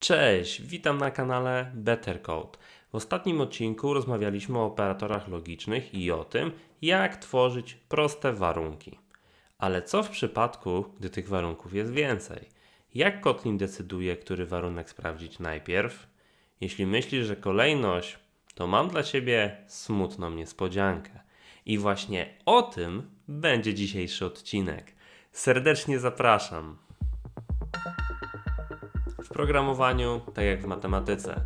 Cześć, witam na kanale Better Code. W ostatnim odcinku rozmawialiśmy o operatorach logicznych i o tym, jak tworzyć proste warunki. Ale co w przypadku, gdy tych warunków jest więcej? Jak Kotlin decyduje, który warunek sprawdzić najpierw? Jeśli myślisz, że kolejność, to mam dla Ciebie smutną niespodziankę. I właśnie o tym będzie dzisiejszy odcinek. Serdecznie zapraszam. Programowaniu, tak jak w matematyce,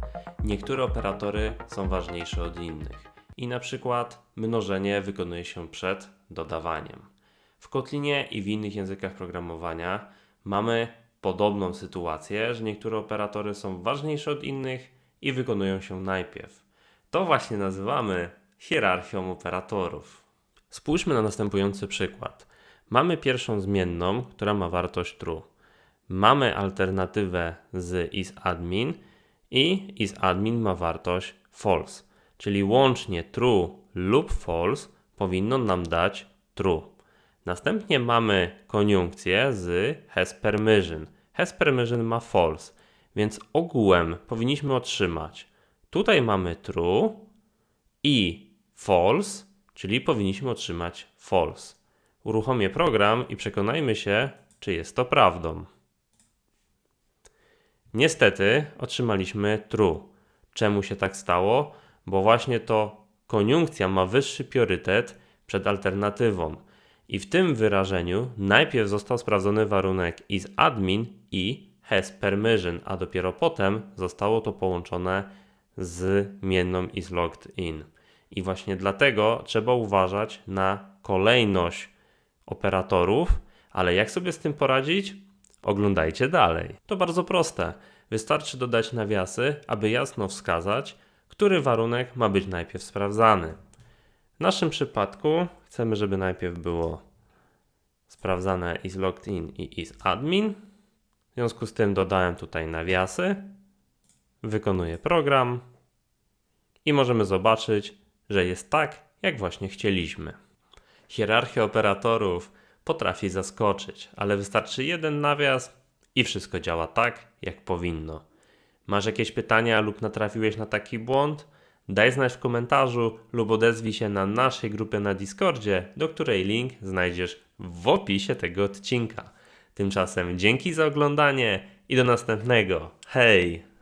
niektóre operatory są ważniejsze od innych. I na przykład mnożenie wykonuje się przed dodawaniem. W Kotlinie i w innych językach programowania mamy podobną sytuację, że niektóre operatory są ważniejsze od innych i wykonują się najpierw. To właśnie nazywamy hierarchią operatorów. Spójrzmy na następujący przykład. Mamy pierwszą zmienną, która ma wartość true mamy alternatywę z isAdmin i isAdmin ma wartość false, czyli łącznie true lub false powinno nam dać true. Następnie mamy koniunkcję z has permission. Ma false, więc ogółem powinniśmy otrzymać tutaj mamy true i false, czyli powinniśmy otrzymać false. Uruchomię program i przekonajmy się, czy jest to prawdą. Niestety otrzymaliśmy true. Czemu się tak stało? Bo właśnie to koniunkcja ma wyższy priorytet przed alternatywą. I w tym wyrażeniu najpierw został sprawdzony warunek is admin i has permission, a dopiero potem zostało to połączone z mienną is logged in. I właśnie dlatego trzeba uważać na kolejność operatorów, ale jak sobie z tym poradzić? Oglądajcie dalej. To bardzo proste. Wystarczy dodać nawiasy, aby jasno wskazać, który warunek ma być najpierw sprawdzany. W naszym przypadku chcemy, żeby najpierw było sprawdzane is logged in i is admin. W związku z tym dodałem tutaj nawiasy. Wykonuję program i możemy zobaczyć, że jest tak, jak właśnie chcieliśmy. Hierarchia operatorów potrafi zaskoczyć, ale wystarczy jeden nawias i wszystko działa tak, jak powinno. Masz jakieś pytania lub natrafiłeś na taki błąd? Daj znać w komentarzu lub odezwij się na naszej grupie na Discordzie, do której link znajdziesz w opisie tego odcinka. Tymczasem dzięki za oglądanie i do następnego. Hej!